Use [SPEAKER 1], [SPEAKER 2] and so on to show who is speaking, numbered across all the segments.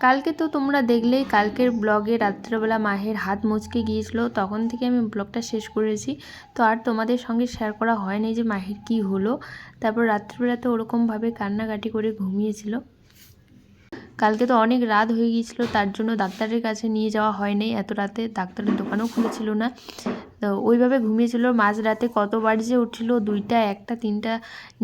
[SPEAKER 1] কালকে তো তোমরা দেখলেই কালকের ব্লগে রাত্রেবেলা মাহের হাত মুচকে গিয়েছিল, তখন থেকে আমি ব্লগটা শেষ করেছি। তো আর তোমাদের সঙ্গে শেয়ার করা হয়নি যে মাহের কি হলো। তারপর রাত্রেবেলা তো ওরকমভাবে কান্নাকাটি করে ঘুমিয়েছিল। কালকে তো অনেক রাত হয়ে গিয়েছিল, তার জন্য ডাক্তারের কাছে নিয়ে যাওয়া হয়নি। এত রাতে ডাক্তারের দোকানও খুলেছিল না। তো ওইভাবে ঘুমিয়েছিল। মাঝ রাতে কতবার যে উঠছিল, দুইটা, একটা, তিনটা,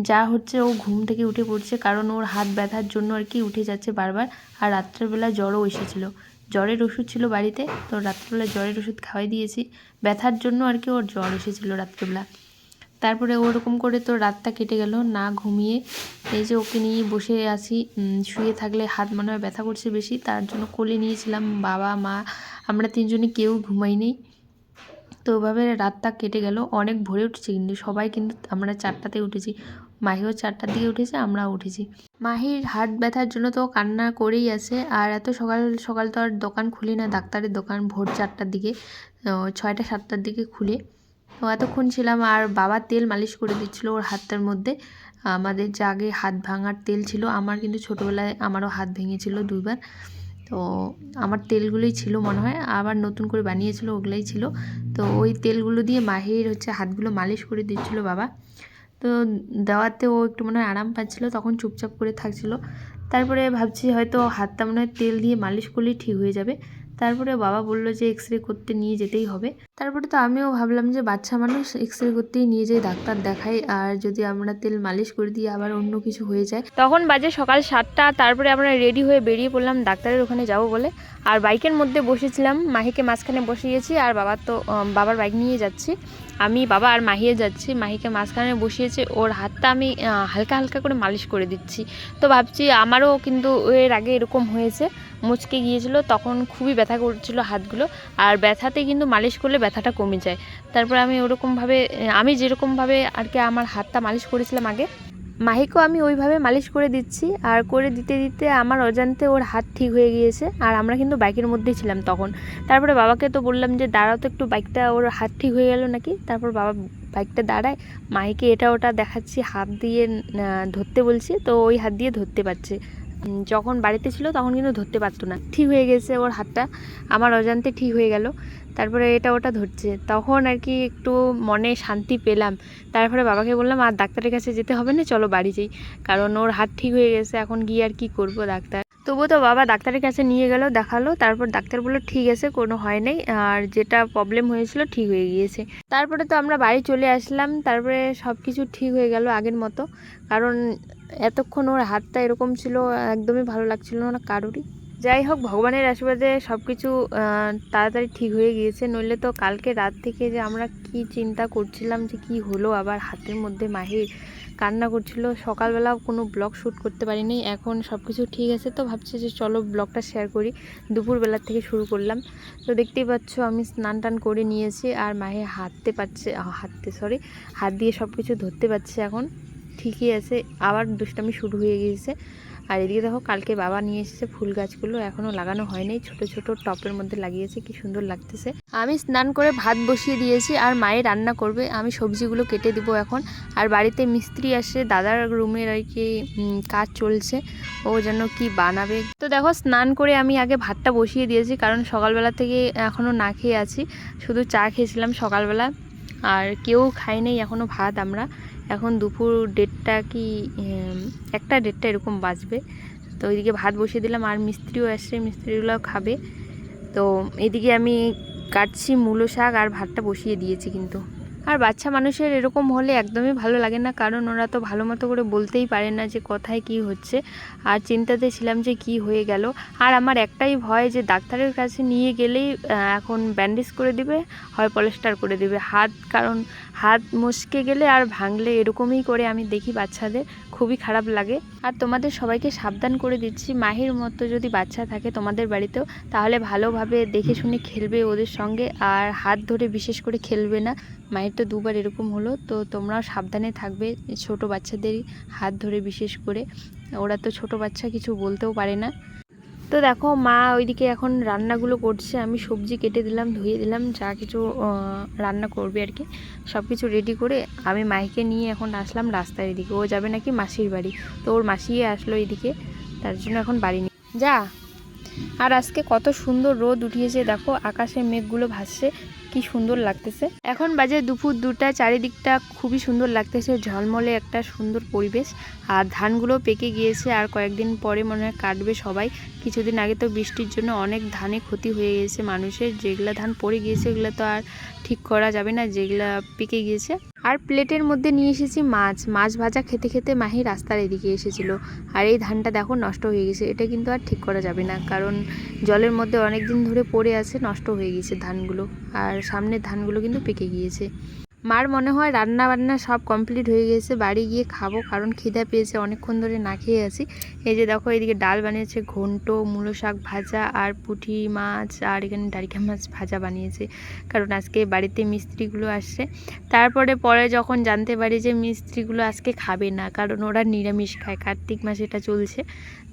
[SPEAKER 1] যা হচ্ছে ও ঘুম থেকে উঠে পড়ছে, কারণ ওর হাত ব্যথার জন্য আর কি উঠে যাচ্ছে বারবার। আর রাত্রেবেলা জ্বরও এসেছিল। জ্বরের ওষুধ ছিল বাড়িতে, তো রাত্রেবেলা জ্বরের ওষুধ খাওয়াই দিয়েছি। ব্যথার জন্য আর কি ওর জ্বর এসেছিল রাত্রেবেলা। তারপরে ওরকম করে তো রাতটা কেটে গেল, না ঘুমিয়ে এই যে ওকে নিয়ে বসে আছি শুয়ে থাকলে হাত মনে হয় ব্যথা করছে বেশি, তার জন্য কোলে নিয়েছিলাম বাবা, মা, আমরা তিনজনে কেউ ঘুমাইনি তো ওভাবে রাতটা কেটে গেল। অনেক ভোরে উঠেছি কিন্তু সবাই কিন্তু আমরা চারটাতে উঠেছি। মাহিও চারটার দিকে উঠেছে, আমরাও উঠেছি। মাহির হাত ব্যথার জন্য তো কান্না করেই আছে। আর এত সকাল সকাল তো আর দোকান খুলি না, ডাক্তারের দোকান ভোর চারটার দিকে ছয়টা, সাতটার দিকে খুলে। তো এতক্ষণ ছিলাম আর বাবা তেল মালিশ করে দিচ্ছিল ওর হাতটার মধ্যে। আমাদের যে আগে হাত ভাঙার তেল ছিল, আমার কিন্তু ছোটোবেলায় আমারও হাত ভেঙেছিল দুইবার। তো আমার তেলগুলোই ছিল মনে হয়, আবার নতুন করে বানিয়েছিল, ওগুলোই ছিল। তো ওই তেলগুলো দিয়ে মাহির হচ্ছে হাতগুলো মালিশ করে দিচ্ছিল বাবা। তো দেওয়াতে ও একটু মনে হয় আরাম পাচ্ছিল, তখন চুপচাপ করে থাকছিল। তারপরে ভাবছি হয়তো হাতটা মনে হয় তেল দিয়ে মালিশ করলেই ঠিক হয়ে যাবে। তারপরে বাবা বলল যে এক্স রে করতে নিয়ে যেতেই হবে। তারপরে তো আমিও ভাবলাম যে বাচ্চা মানুষ এক্স রে করতেই নিয়ে যাই ডাক্তার দেখাই, আর যদি আমরা তেল মালিশ করে দিই আবার অন্য কিছু হয়ে যায়। তখন বাজে সকাল সাতটা, তারপরে আমরা রেডি হয়ে বেরিয়ে পড়লাম ডাক্তারের ওখানে যাব বলে। আর বাইকের মধ্যে বসেছিলাম, মাহিকে মাঝখানে বসিয়েছি, আর বাবা তো বাবার বাইক নিয়ে যাচ্ছি। আমি, বাবা আর মাহিয়ে যাচ্ছি, মাহিকে মাঝখানে বসিয়েছি। ওর হাতটা আমি হালকা হালকা করে মালিশ করে দিচ্ছি। তো ভাবছি আমারও কিন্তু এর আগে এরকম হয়েছে। মুচকে গিয়েছিল, তখন খুবই ব্যথা করছিল হাতগুলো, আর ব্যথাতে কিন্তু মালিশ করলে ব্যথাটা কমে যায়। তারপর আমি ওরকমভাবে, আমি যেরকমভাবে আর কি আমার হাতটা মালিশ করেছিলাম আগে, মাহিকেও আমি ওইভাবে মালিশ করে দিচ্ছি। আর করে দিতে দিতে আমার অজান্তে ওর হাত ঠিক হয়ে গিয়েছে, আর আমরা কিন্তু বাইকের মধ্যেই ছিলাম তখন। তারপরে বাবাকে তো বললাম যে, দাঁড়াও তো একটু, বাইকটা ওর হাত ঠিক হয়ে গেল নাকি? তারপর বাবা বাইকটা দাঁড়ায়, মাহিকে এটা ওটা দেখাচ্ছি, হাত দিয়ে ধরতে বলছি, তো ওই হাত দিয়ে ধরতে পারছে। যখন বাড়িতে ছিল তখন কিন্তু ধরতে পারতো না। ঠিক হয়ে গেছে ওর হাতটা। আমার অজান্তে ঠিক হয়ে গেল। তারপরে এটা ওটা ধরছে। তখন আর কি একটু মনে শান্তি পেলাম। তারপরে বাবাকে বললাম, আর ডাক্তারের কাছে যেতে হবে না, চলো বাড়ি যাই। কারণ ওর হাত ঠিক হয়ে গেছে, এখন গিয়ে আর কি করব ডাক্তার। তবুও তো বাবা ডাক্তারের কাছে নিয়ে গেল, দেখাল। তারপর ডাক্তার বলল, ঠিক আছে, কোনো হয় নাই। আর যেটা প্রবলেম হয়েছিল, ঠিক হয়ে গিয়েছে। তারপরে তো আমরা বাড়ি চলে আসলাম। তারপরে সব কিছু ঠিক হয়ে গেল আগের মতো। কারণ এতক্ষণ ওর হাতটা এরকম ছিল, একদমই ভালো লাগছিল না কারোরই। যাই হোক, ভগবানের আশীর্বাদে সব কিছু তাড়াতাড়ি ঠিক হয়ে গিয়েছে। নইলে তো কালকে রাত থেকে যে আমরা কি চিন্তা করছিলাম যে কি হলো আবার হাতের মধ্যে মাহির কান্না করছিল। সকালবেলা কোনো ব্লগ শ্যুট করতে পারিনি, এখন সব কিছু ঠিক আছে তো ভাবছি যে চলো ব্লগটা শেয়ার করি। দুপুরবেলার থেকে শুরু করলাম। তো দেখতেই পাচ্ছ আমি স্নান টান করে নিয়েছি আর মাহে হাঁটতে পারছে, হাঁটতে সরি হাত দিয়ে সব কিছু ধরতে পারছে এখন। ঠিকই আছে, আবার দুষ্টামি শুরু হয়ে গিয়েছে। আর এদিকে দেখো, কালকে বাবা নিয়ে এসেছে ফুল গাছগুলো এখনও লাগানো হয়নি। ছোট ছোট টপের মধ্যে লাগিয়েছে, কি সুন্দর লাগতেছে। আমি স্নান করে ভাত বসিয়ে দিয়েছি, আর মায়ে রান্না করবে। আমি সবজিগুলো কেটে দিব এখন। আর বাড়িতে মিস্ত্রি আসে, দাদার রুমের আর কি কাজ চলছে। ও যেন কি বানাবে। তো দেখো, স্নান করে আমি আগে ভাতটা বসিয়ে দিয়েছি, কারণ সকালবেলা থেকে এখনও না খেয়ে আছি। শুধু চা খেয়েছিলাম সকালবেলা। আর কেউ খাই নেই এখনও ভাত আমরা। এখন দুপুর দেড়টা কি একটা দেড়টা এরকম বাজবে। তো ওইদিকে ভাত বসিয়ে দিলাম, আর মিস্ত্রিও আসছে মিস্ত্রিগুলো খাবে। তো এদিকে আমি কাটছি মূলো শাক আর ভাতটা বসিয়ে দিয়েছি কিন্তু। আর বাচ্চা মানুষের এরকম হলে একদমই ভালো লাগে না, কারণ ওরা তো ভালো মতো করে বলতেই পারে না যে কোথায় কি হচ্ছে। আর চিন্তাতে ছিলাম যে কি হয়ে গেল। আর আমার একটাই ভয় যে ডাক্তারের কাছে নিয়ে গেলেই এখন ব্যান্ডেজ করে দিবে, হয় পলেস্টার করে দিবে। হাত, কারণ হাত মুচকে গেলে আর ভাঙলে এরকমই করে আমি দেখি বাচ্চাদের, খুবই খারাপ লাগে। আর তোমাদের সবাইকে সাবধান করে দিচ্ছি, মাহির মতো যদি বাচ্চা থাকে তোমাদের বাড়িতেও, তাহলে ভালোভাবে দেখে শুনে খেলবে ওদের সঙ্গে। আর হাত ধরে বিশেষ করে খেলবে না মায়ের তো দুবার এরকম হলো, তো তোমরাও সাবধানে থাকবে ছোট বাচ্চাদেরই হাত ধরে বিশেষ করে। ওরা তো ছোট বাচ্চা, কিছু বলতেও পারে না। তো দেখো মা ওইদিকে এখন রান্নাগুলো করছে, আমি সবজি কেটে দিলাম, ধুয়ে দিলাম, যা কিছু রান্না করবে আর কি। সব কিছু রেডি করে আমি মাইকে নিয়ে এখন আসলাম রাস্তার এদিকে। ও যাবে নাকি মাসির বাড়ি? তো ওর মাসিয়ে আসলো এদিকে, তার জন্য এখন বাড়ি নিয়ে যা। আর আজকে কত সুন্দর রোদ উঠিয়েছে, দেখো, আকাশে মেঘগুলো ভাসছে। কি সুন্দর লাগতেছে। এখন বাজে দুপুর দুটা, চারিদিকটা খুবই সুন্দর লাগতেছে, ঝলমলে একটা সুন্দর পরিবেশ। আর ধানগুলো পেকে গিয়েছে, আর কয়েকদিন পরে মনে হয় কাটবে সবাই। কিছুদিন আগে তো বৃষ্টির জন্য অনেক ধানে ক্ষতি হয়ে গেছে মানুষের। যেগুলো ধান পড়ে গিয়েছে, ওগুলো তো আর ঠিক করা যাবে না, যেগুলা পেকে গিয়েছে। আর প্লেটের মধ্যে নিয়ে এসেছি মাছ। মাছ ভাজা খেতে খেতে মাহি রাস্তার এদিকে এসেছিল। আর এই ধানটা দেখো নষ্ট হয়ে গেছে এটা কিন্তু আর ঠিক করা যাবে না, কারণ জলের মধ্যে অনেক দিন ধরে পড়ে আছে, নষ্ট হয়ে গেছে ধানগুলো। আর সামনের ধানগুলো কিন্তু পেকে গিয়েছে। মার মনে হয় রান্না বান্না সব কমপ্লিট হয়ে গেছে, বাড়ি গিয়ে খাব, কারণ খিদা পেয়েছে, অনেকক্ষণ ধরে না খেয়ে আছি। এই যে দেখো, এদিকে ডাল বানিয়েছে, ঘন্ট, মূলো শাক ভাজা আর পুঁটি মাছ আর এখানে ডারিকা মাছ ভাজা বানিয়েছে, কারণ আজকে বাড়িতে মিস্ত্রিগুলো আসছে। তারপরে পরে যখন জানতে পারি যে মিস্ত্রিগুলো আজকে খাবে না, কারণ ওরা নিরামিষ খায়, কার্তিক মাসে এটা চলছে,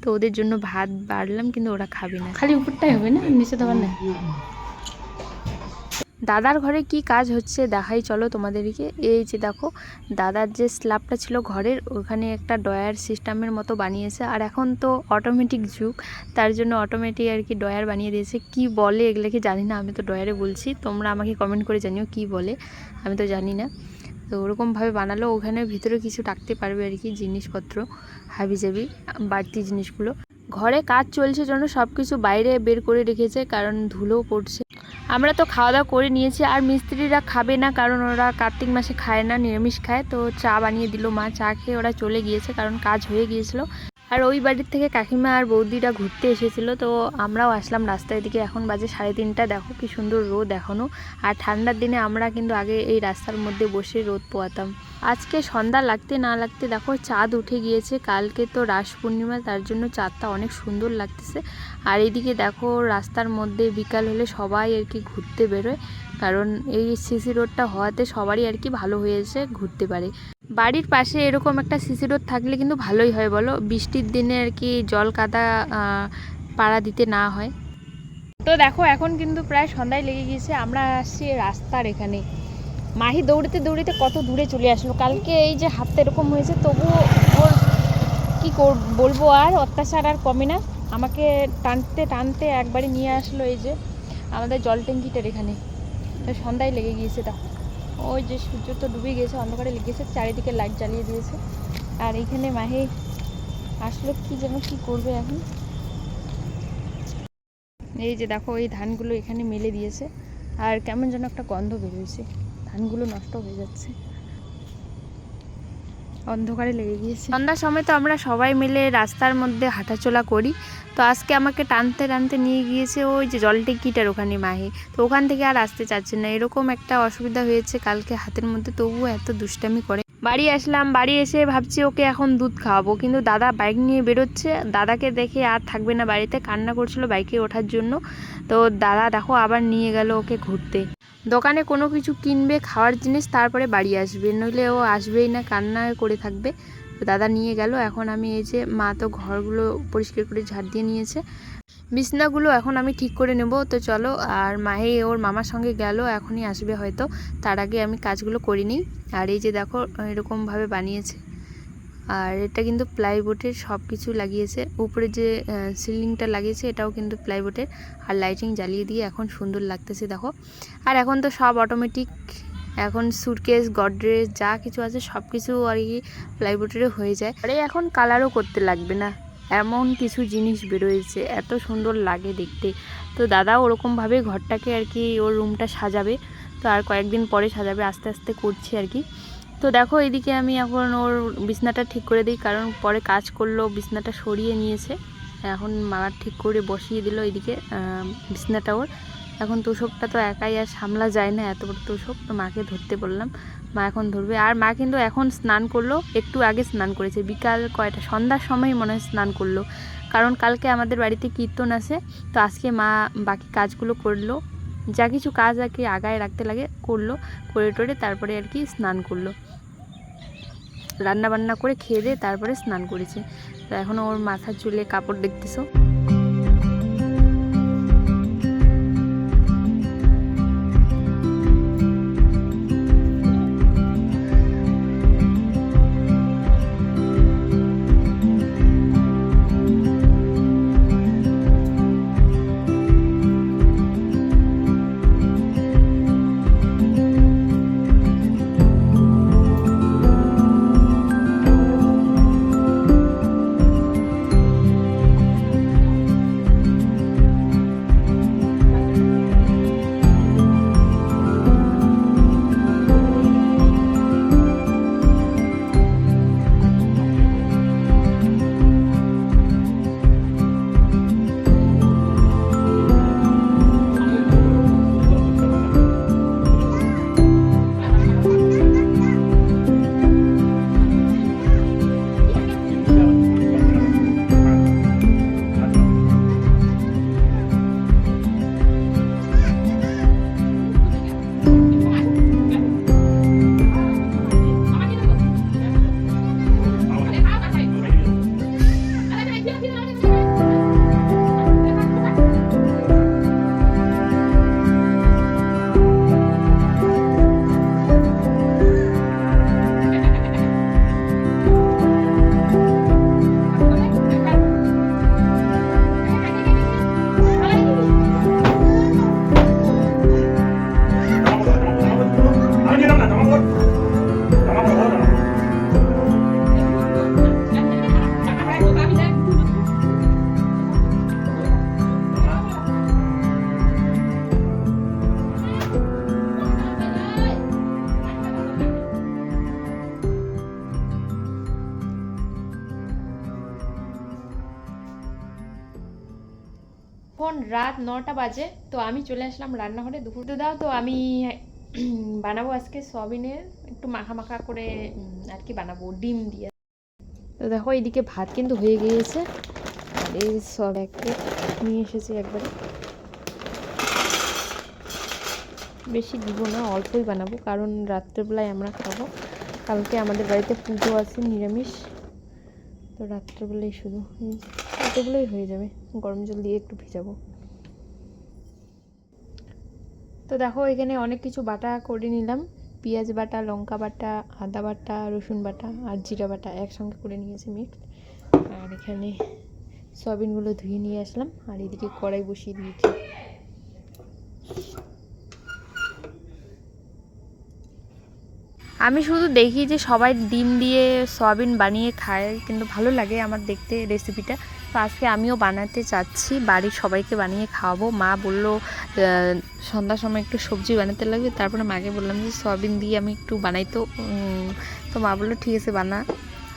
[SPEAKER 1] তো ওদের জন্য ভাত বাড়লাম, কিন্তু ওরা খাবে না। খালি উপরটাই হবে না, নিচে দেওয়ার না দাদার ঘরে কি কাজ হচ্ছে দেখাই, চলো তোমাদেরকে। এই যে দেখো, দাদার যে স্ল্যাবটা ছিল ঘরের, ওখানে একটা ডয়ার সিস্টেমের মতো বানিয়েছে। আর এখন তো অটোমেটিক যুগ, তার জন্য অটোমেটিক আর কি ডয়ার বানিয়ে দিয়েছে। কি বলে এগুলোকে জানি না, আমি তো ডয়ারে বলছি। তোমরা আমাকে কমেন্ট করে জানিও কি বলে, আমি তো জানি না। তো ওরকমভাবে বানালো, ওখানে ভিতরে কিছু রাখতে পারবে আর কি জিনিসপত্র, হাবিজাবি, বাড়তি জিনিসগুলো। ঘরে কাজ চলছে জন্য সব কিছু বাইরে বের করে রেখেছে, কারণ ধুলো পড়ছে। আমরা তো খাওয়া দাওয়া করে নিয়েছি, আর মিস্ত্রিরা খাবে না, কারণ ওরা কার্তিক মাসে খায় না, নিরামিষ খায়। তো চা বানিয়ে দিল মা, চা খেয়ে ওরা চলে গিয়েছে, কারণ কাজ হয়ে গিয়েছিল। আর ওই বাড়ির থেকে কাকিমা আর বৌদিরা ঘুরতে এসেছিল, তো আমরাও আসলাম রাস্তার দিকে। এখন বাজে সাড়ে তিনটা। দেখো কি সুন্দর রোদ এখনও আর ঠান্ডার দিনে আমরা কিন্তু আগে এই রাস্তার মধ্যে বসে রোদ পোয়াতাম। আজকে সন্ধ্যা লাগতে না লাগতে দেখো চাঁদ উঠে গিয়েছে। কালকে তো রাস পূর্ণিমা, তার জন্য চাঁদটা অনেক সুন্দর লাগতেছে। আর এইদিকে দেখো রাস্তার মধ্যে বিকাল হলে সবাই আর কি ঘুরতে বেরোয়। কারণ এই সিসি রোডটা হওয়াতে সবারই আর কি ভালো হয়েছে ঘুরতে পারে। বাড়ির পাশে এরকম একটা সিসি রোড থাকলে কিন্তু ভালোই হয় বলো? বৃষ্টির দিনে আর কি জল কাদা পাড়া দিতে না হয়। তো দেখো, এখন কিন্তু প্রায় সন্ধ্যায় লেগে গিয়েছে। আমরা আসছি রাস্তার এখানে। মাহি দৌড়িতে দৌড়িতে কত দূরে চলে আসলো। কালকে এই যে হাতটা এরকম হয়েছে তবুও ওর কি বলব আর? অত্যাচার আর কমে না। আমাকে টানতে টানতে একবারে নিয়ে আসলো এই যে আমাদের জল ট্যাঙ্কিটার এখানে। সন্ধ্যায় লেগে গিয়েছে দেখো ওই যে সূর্য তো ডুবে গেছে, অন্ধকারে লেগেছে, চারিদিকে লাইট জ্বালিয়ে দিয়েছে। আর এইখানে মাহে আসলো কি যেন, কি করবে এখন? এই যে দেখো, এই ধানগুলো এখানে মেলে দিয়েছে। আর কেমন যেন একটা গন্ধ বেরোয়েছে ধানগুলো নষ্ট হয়ে যাচ্ছে। অন্ধকারে লেগে গিয়েছে। সন্ধ্যার সময় তো আমরা সবাই মিলে রাস্তার মধ্যে হাঁটাচলা করি। তো আজকে আমাকে টানতে টানতে নিয়ে গিয়েছে ওই যে জল টিকিটার ওখানে মাহি। তো ওখান থেকে আর আসতে চাচ্ছে না। এরকম একটা অসুবিধা হয়েছে কালকে হাতের মধ্যে। তবুও এত দুষ্টামি করে। বাড়ি আসলাম। বাড়ি এসে ভাবছি ওকে এখন দুধ খাওয়াবো। কিন্তু দাদা বাইক নিয়ে বেরোচ্ছে। দাদাকে দেখে আর থাকবে না বাড়িতে। কান্না করছিল বাইকে ওঠার জন্য। তো দাদা দেখো আবার নিয়ে গেল ওকে ঘুরতে। দোকানে কোনো কিছু কিনবে, খাওয়ার জিনিস তারপরে বাড়ি আসবে। নইলে ও আসবেই না, কান্না করে থাকবে। দাদা নিয়ে গেল। এখন আমি এই যে মা তো ঘরগুলো পরিষ্কার করে ঝাড় দিয়ে নিয়েছে। বিছনাগুলো এখন আমি ঠিক করে নেব। তো চলো, আর মাহে ওর মামার সঙ্গে গেল, এখনই আসবে হয়তো। তার আগে আমি কাজগুলো করে নিই আর এই যে দেখো, এরকমভাবে বানিয়েছে। আর এটা কিন্তু প্লাইবোর্ডের সব কিছু লাগিয়েছে। উপরে যে সিলিংটা লাগিয়েছে, এটাও কিন্তু প্লাইবোর্ডের আর লাইটিং জ্বালিয়ে দিয়ে এখন সুন্দর লাগতেছে, দেখো। আর এখন তো সব অটোমেটিক এখন সুটকেস গডরেজ যা কিছু আছে সব কিছু আর কি প্লাইবোর্ডেরও হয়ে যায়। আরে এখন কালারও করতে লাগবে না। এমন কিছু জিনিস বেরোয়েছে, এত সুন্দর লাগে দেখতে। তো দাদা ওরকমভাবে ঘরটাকে আর কি ওর রুমটা সাজাবে। তো আর কয়েকদিন পরে সাজাবে, আস্তে আস্তে করছি আর কি। তো দেখো এদিকে আমি এখন ওর বিছনাটা ঠিক করে দিই, কারণ পরে কাজ করল, বিছনাটা সরিয়ে নিয়েছে। এখন মা ঠিক করে বসিয়ে দিল এদিকে বিছনাটা ওর। এখন তোষকটা তো একাই আর সামলা যায় না, এত বড় তোষক। তো মাকে ধরতে বললাম, মা এখন ধরবে। আর মা কিন্তু এখন স্নান করল, একটু আগে স্নান করেছে। বিকাল কয়টা, সন্ধ্যার সময় মনে হয় স্নান করল। কারণ কালকে আমাদের বাড়িতে কীর্তন আছে, তো আজকে মা বাকি কাজগুলো করল। যা কিছু কাজ আর কি আগায় রাখতে লাগে, করল, করে টোরে তারপরে আর কি স্নান করল। রান্না বান্না করে খেয়ে দিয়ে তারপরে স্নান করেছে। তো এখন ওর মাথার চুলে কাপড় দেখতেছো? রাত নটা বাজে, তো আমি চলে আসলাম রান্নাঘরে দুপুর। দাও তো, আমি বানাবো আজকে সয়াবিনের একটু মাখা মাখা করে আর কি বানাবো, ডিম দিয়ে। তো দেখো, এইদিকে ভাত কিন্তু হয়ে গিয়েছে, আর এই সব একে নিয়ে এসেছি একবারে। বেশি দিব না, অল্পই বানাবো, কারণ রাত্রেবেলায় আমরা খাব। কালকে আমাদের বাড়িতে পুজো আছে, নিরামিষ। তো রাত্রেবেলায় শুধু রাত্রেবেলায় হয়ে যাবে, গরম জল দিয়ে একটু ভেজাবো। তো দেখো, এখানে অনেক কিছু বাটা করে নিলাম। পেঁয়াজ বাটা, লঙ্কা বাটা, আদা বাটা, রসুন বাটা আর জিরা বাটা একসঙ্গে করে নিয়েছি মিক্স আর এখানে সয়াবিনগুলো ধুয়ে নিয়ে আসলাম আর এদিকে কড়াই বসিয়ে দিয়েছি। আমি শুধু দেখি যে সবাই ডিম দিয়ে সয়াবিন বানিয়ে খায়, কিন্তু ভালো লাগে আমার দেখতে রেসিপিটা তো আজকে আমিও বানাতে চাচ্ছি। বাড়ির সবাইকে বানিয়ে খাওয়াবো। মা বলল সন্ধ্যার সময় একটু সবজি বানাতে লাগবে। তারপরে মাকে বললাম যে, সয়াবিন দিয়ে আমি একটু বানাই তো। তো মা বলল, ঠিক আছে, বানা।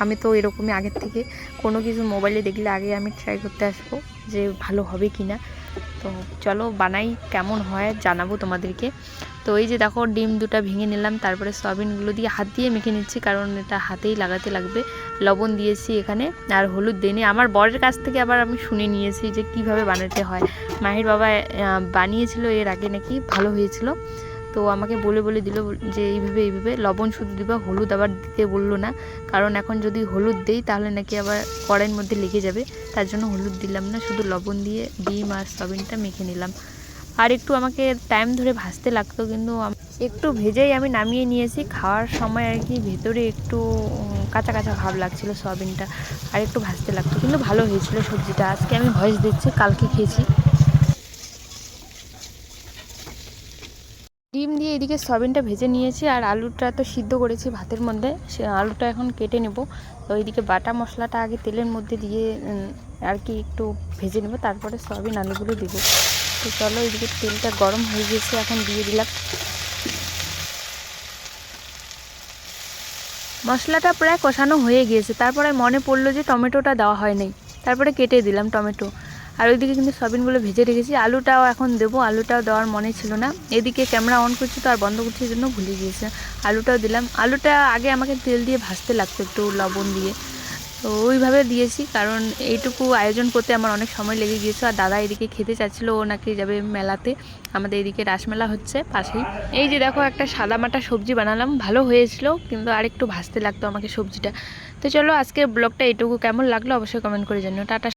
[SPEAKER 1] আমি তো এরকমই আগের থেকে। কোনো কিছু মোবাইলে দেখলে আগে আমি ট্রাই করতে আসব যে ভালো হবে কি না তো চলো, বানাই, কেমন হয় জানাব তোমাদেরকে। তো এই যে দেখো, ডিম দুটো ভেঙে নিলাম, তারপরে সয়াবিনগুলো দিয়ে হাত দিয়ে মেখে নিচ্ছি, কারণ এটা হাতেই লাগাতে লাগবে। লবণ দিয়েছি এখানে, আর হলুদ দিইনি। আমার বরের কাছ থেকে আবার আমি শুনে নিয়েছি যে কীভাবে বানাতে হয়। মাহির বাবা বানিয়েছিল এর আগে নাকি, ভালো হয়েছিল। তো আমাকে বলে বলে দিল যে এইভাবে এইভাবে, লবণ শুধু দিবা, হলুদ আবার দিতে বলল না। কারণ এখন যদি হলুদ দেই, তাহলে নাকি আবার কড়াইয়ের মধ্যে লেগে যাবে। তার জন্য হলুদ দিলাম না, শুধু লবণ দিয়ে ডিম আর সয়াবিনটা মেখে নিলাম। আর একটু আমাকে টাইম ধরে ভাজতে লাগতো, কিন্তু একটু ভেজেই আমি নামিয়ে নিয়েছি। খাওয়ার সময় আর কি ভেতরে একটু কাঁচা কাঁচা ভাব লাগছিল সয়াবিনটা, আর একটু ভাজতে লাগতো। কিন্তু ভালো হয়েছিল সবজিটা। আজকে আমি ভয়েস দিচ্ছি, কালকে খেয়েছি। ডিম দিয়ে এদিকে সয়াবিনটা ভেজে নিয়েছি, আর আলুটা তো সিদ্ধ করেছি ভাতের মধ্যে। সে আলুটা এখন কেটে নেব। তো এইদিকে বাটা মশলাটা আগে তেলের মধ্যে দিয়ে আর কি একটু ভেজে নেব। তারপরে সয়াবিন আলুগুলো দেবো। তো চলো এদিকে তেলটা গরম হয়ে গেছে, এখন দিয়ে দিলাম। মশলাটা প্রায় কষানো হয়ে গিয়েছে, তারপরে মনে পড়ল যে টমেটোটা দেওয়া হয় নাই তারপরে কেটে দিলাম টমেটো। আর ওইদিকে কিন্তু সয়াবিনগুলো ভেজে রেখেছি, আলুটাও এখন দেবো, আলুটাও দেওয়ার মনে ছিল না। এদিকে ক্যামেরা অন করছি তো আর বন্ধ করছি জন্য ভুলে গিয়েছে। আলুটাও দিলাম, আলুটা আগে আমাকে তেল দিয়ে ভাজতে লাগতো একটু লবণ দিয়ে। তো ওইভাবে দিয়েছি, কারণ এইটুকু আয়োজন করতে আমার অনেক সময় লেগে গিয়েছে। আর দাদা এদিকে খেতে চাচ্ছিলো, ও নাকি যাবে মেলাতে। আমাদের এদিকে রাসমেলা হচ্ছে পাশেই। এই যে দেখো, একটা সাদা মাটা সবজি বানালাম। ভালো হয়েছিল, কিন্তু আরেকটু ভাজতে লাগতো আমাকে সবজিটা। তো চলো, আজকের ব্লগটা এইটুকু। কেমন লাগল অবশ্যই কমেন্ট করে জানিও। টাটা।